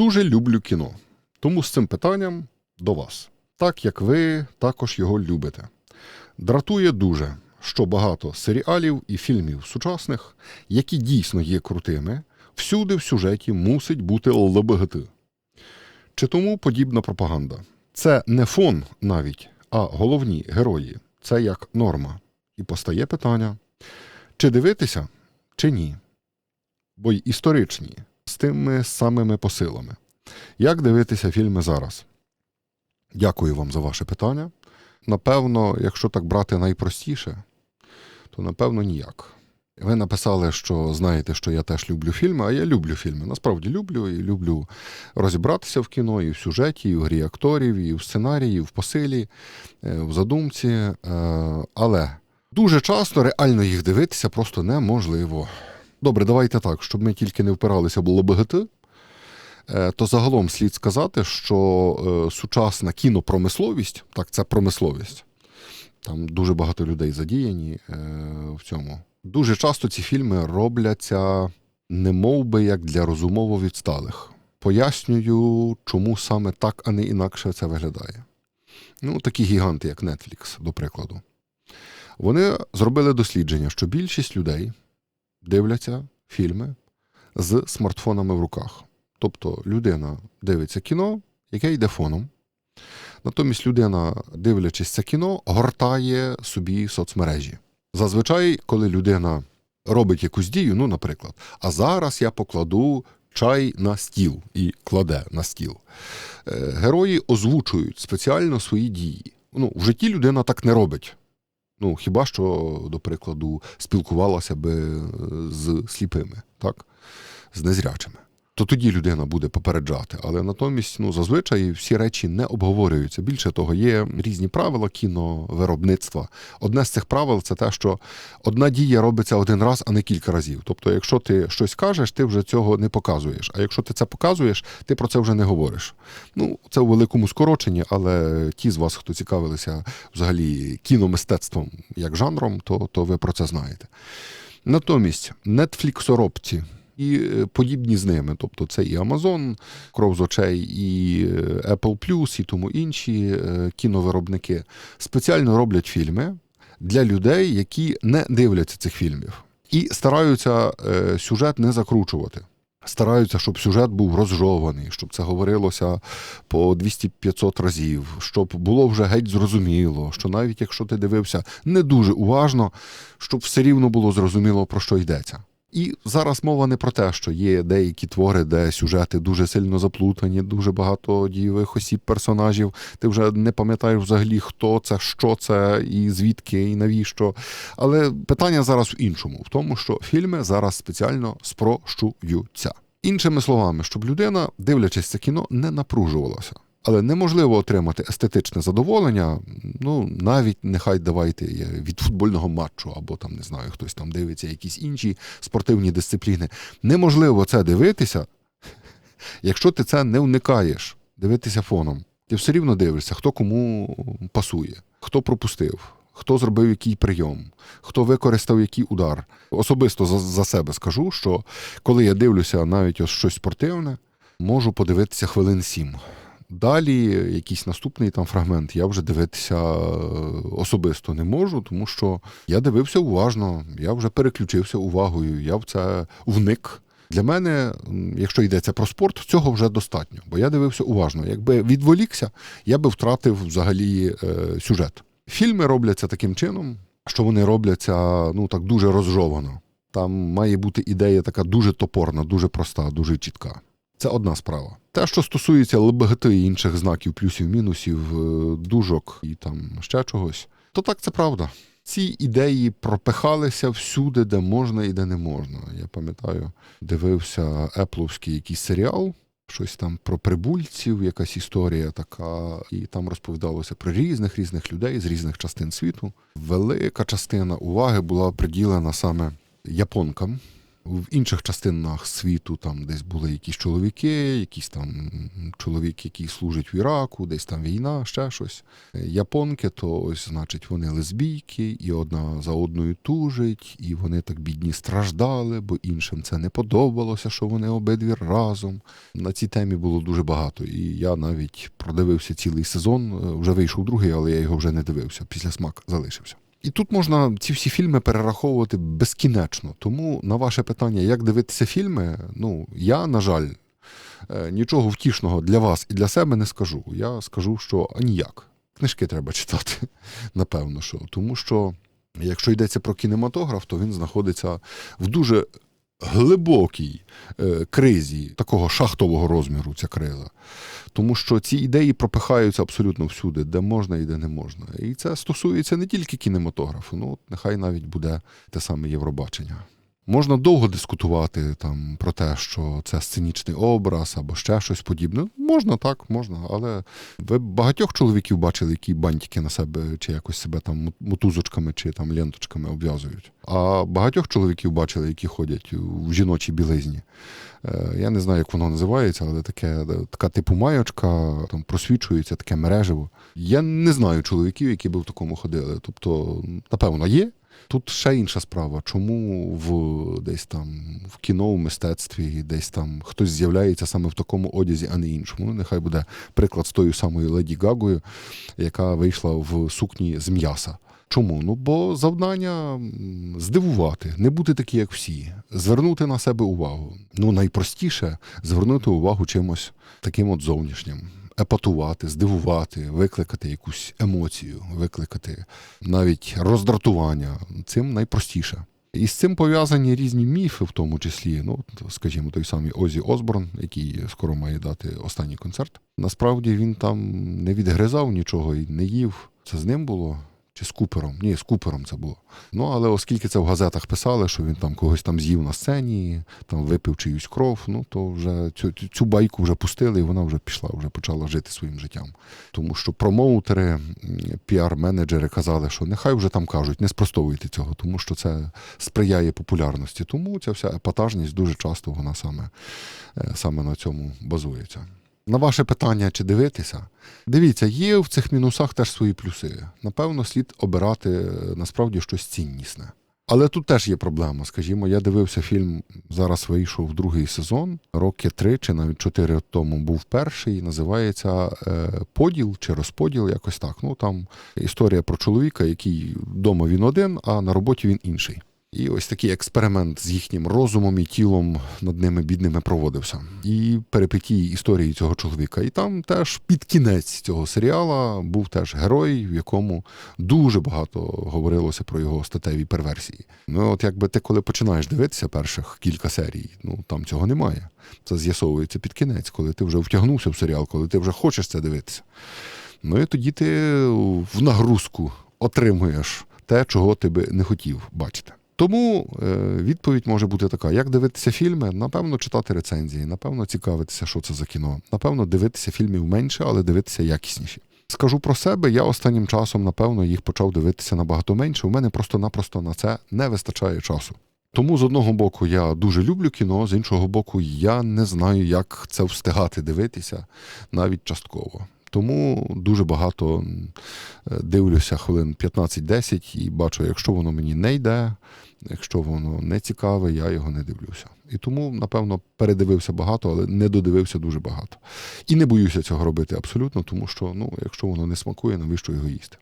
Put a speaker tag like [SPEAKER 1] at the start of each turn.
[SPEAKER 1] Дуже люблю кіно. Тому з цим питанням до вас. Так як ви також його любите. Дратує дуже, що багато серіалів і фільмів сучасних, які дійсно є крутими, всюди в сюжеті мусить бути ЛГБТ. Чи тому подібна пропаганда? Це не фон навіть, а головні герої. Це як норма. І постає питання: чи дивитися, чи ні? Бо й історичні, тими самими посилами. Як дивитися фільми зараз? Дякую вам за ваше питання. Напевно, якщо так брати найпростіше, то напевно ніяк. Ви написали, що знаєте, що я теж люблю фільми, а я люблю фільми. Насправді люблю і люблю розібратися в кіно, і в сюжеті, і в грі акторів, і в сценарії, і в посилі, е, в задумці. Е, Але дуже часто реально їх дивитися просто неможливо. Добре, давайте так, щоб ми тільки не впиралися в ЛГБТ, е, то загалом слід сказати, що е, сучасна кінопромисловість, так, це промисловість, там дуже багато людей задіяні е, в цьому. Дуже часто ці фільми робляться не би як для розумово відсталих. Пояснюю, чому саме так, а не інакше це виглядає. Ну, такі гіганти, як Netflix, до прикладу. Вони зробили дослідження, що більшість людей дивляться фільми з смартфонами в руках. Тобто людина дивиться кіно, яке йде фоном. Натомість людина, дивлячись це кіно, гортає собі соцмережі. Зазвичай, коли людина робить якусь дію, ну, наприклад, а зараз я покладу чай на стіл і кладе на стіл. Е, Герої озвучують спеціально свої дії. Ну, в житті людина так не робить. Ну, хіба що, до прикладу, спілкувалася би е, з сліпими, так? з незрячими. То тоді людина буде попереджати. Але натомість, ну, зазвичай всі речі не обговорюються. Більше того, є різні правила кіновиробництва. Одне з цих правил це те, що одна дія робиться один раз, а не кілька разів. Тобто, якщо ти щось кажеш, ти вже цього не показуєш. А якщо ти це показуєш, ти про це вже не говориш. Ну, це у великому скороченні, але ті з вас, хто цікавилися взагалі кіномистецтвом як жанром, то, то ви про це знаєте. Натомість, нетфліксоробці і е, подібні з ними. Тобто це і Amazon, кров з очей, і е, Apple і тому інші е, кіновиробники спеціально роблять фільми для людей, які не дивляться цих фільмів, і стараються сюжет не закручувати. Стараються, щоб сюжет був розжований, щоб це говорилося по 200-500 разів, щоб було вже геть зрозуміло, що навіть якщо ти дивився не дуже уважно, щоб все рівно було зрозуміло, про що йдеться. І зараз мова не про те, що є деякі твори, де сюжети дуже сильно заплутані, дуже багато дієвих осіб, персонажів. Ти вже не пам'ятаєш взагалі, хто це, що це, і звідки, і навіщо. Але питання зараз в іншому: в тому, що фільми зараз спеціально спрощуються. Іншими словами, щоб людина, дивлячись це кіно, не напружувалася. Але неможливо отримати естетичне задоволення, ну навіть нехай давайте від футбольного матчу, або там не знаю, хтось там дивиться якісь інші спортивні дисципліни. Неможливо це дивитися, якщо ти це не уникаєш, дивитися фоном. Ти все рівно дивишся, хто кому пасує, хто пропустив, хто зробив який прийом, хто використав який удар. Особисто за, за себе скажу, що коли я дивлюся навіть ось щось спортивне, можу подивитися хвилин сім. Далі, якийсь наступний там фрагмент, я вже дивитися е, особисто не можу, тому що я дивився уважно, я вже переключився увагою, я в це вник. Для мене, якщо йдеться про спорт, цього вже достатньо, бо я дивився уважно. Якби відволікся, я би втратив взагалі е, сюжет. Фільми робляться таким чином, що вони робляться ну так дуже розжовано. Там має бути ідея така дуже топорна, дуже проста, дуже чітка. Це одна справа. Те, що стосується ЛБГТ і інших знаків, плюсів, мінусів, е, дужок і там ще чогось, то так це правда. Ці ідеї пропихалися всюди, де можна і де не можна. Я пам'ятаю, дивився епловський якийсь серіал, щось там про прибульців, якась історія така, і там розповідалося про різних різних людей з різних частин світу. Велика частина уваги була приділена саме японкам В інших частинах світу там десь були якісь чоловіки, якийсь там чоловік, який служить в Іраку, десь там війна, ще щось. Японки, то ось, значить, вони лесбійки, і одна за одною тужить, і вони так бідні страждали, бо іншим це не подобалося, що вони обидві разом. На цій темі було дуже багато. І я навіть продивився цілий сезон. е, Вже вийшов другий, але я його вже не дивився. Після смак залишився. І тут можна ці всі фільми перераховувати безкінечно. Тому на ваше питання, як дивитися фільми, ну я, на жаль, е, нічого втішного для вас і для себе не скажу. Я скажу, що аніяк. Книжки треба читати, напевно, що. Тому що, якщо йдеться про кінематограф, то він знаходиться в дуже глибокій е, кризі такого шахтового розміру, ця криза. Тому що ці ідеї пропихаються абсолютно всюди, де можна і де не можна. І це стосується не тільки кінематографу, ну нехай навіть буде те саме Євробачення. Можна довго дискутувати там про те, що це сценічний образ або ще щось подібне. Можна так, можна, але ви багатьох чоловіків бачили, які бантики на себе чи якось себе там мотузочками чи там ленточками обв'язують. А багатьох чоловіків бачили, які ходять в жіночій білизні. Е, Я не знаю, як воно називається, але таке, е, така типу майочка, там просвічується таке мережево. Я не знаю чоловіків, які би в такому ходили. Тобто, напевно, є. Тут ще інша справа. Чому в десь там в кіно, в мистецтві, десь там хтось з'являється саме в такому одязі, а не іншому. Ну, нехай буде приклад з тою самою Леді Гагою, яка вийшла в сукні з м'яса. Чому? Ну бо завдання здивувати, не бути такі, як всі, звернути на себе увагу. Ну найпростіше звернути увагу чимось таким от зовнішнім. Епатувати, здивувати, викликати якусь емоцію, викликати навіть роздратування. Цим найпростіше. І з цим пов'язані різні міфи, в тому числі, ну, скажімо, той самий Озі Осборн, який скоро має дати останній концерт. Насправді він там не відгризав нічого і не їв. Це з ним було. Чи з Купером? Ні, з Купером це було. Ну, але оскільки це в газетах писали, що він там когось там з'їв на сцені, там випив чиюсь кров, ну то вже цю, цю- байку вже пустили, і вона вже пішла, вже почала жити своїм життям. Тому що промоутери, піар-менеджери казали, що нехай вже там кажуть, не спростовуйте цього, тому що це сприяє популярності. Тому ця вся епатажність дуже часто вона саме, е, саме на цьому базується. На ваше питання, чи дивитися, дивіться, є в цих мінусах теж свої плюси. Напевно, слід обирати е, насправді щось ціннісне. Але тут теж є проблема. Скажімо, я дивився фільм, зараз вийшов другий сезон, роки три чи навіть чотири тому був перший. Називається е, Поділ чи розподіл, якось так. Ну там історія про чоловіка, який вдома він один, а на роботі він інший. І ось такий експеримент з їхнім розумом і тілом над ними бідними проводився. І перипетії історії цього чоловіка. І там теж під кінець цього серіала був теж герой, в якому дуже багато говорилося про його статеві перверсії. Ну, от якби ти коли починаєш дивитися перших кілька серій, ну там цього немає. Це з'ясовується під кінець, коли ти вже втягнувся в серіал, коли ти вже хочеш це дивитися. Ну і тоді ти в нагрузку отримуєш те, чого ти би не хотів бачити. Тому е, відповідь може бути така: як дивитися фільми, напевно, читати рецензії, напевно, цікавитися, що це за кіно. Напевно, дивитися фільмів менше, але дивитися якісніші. Скажу про себе, я останнім часом, напевно, їх почав дивитися набагато менше. У мене просто-напросто на це не вистачає часу. Тому з одного боку я дуже люблю кіно, з іншого боку, я не знаю, як це встигати дивитися навіть частково. Тому дуже багато е, дивлюся хвилин 15-10 і бачу, якщо воно мені не йде, якщо воно не цікаве, я його не дивлюся. І тому, напевно, передивився багато, але не додивився дуже багато. І не боюся цього робити абсолютно, тому що ну, якщо воно не смакує, навіщо його їсти?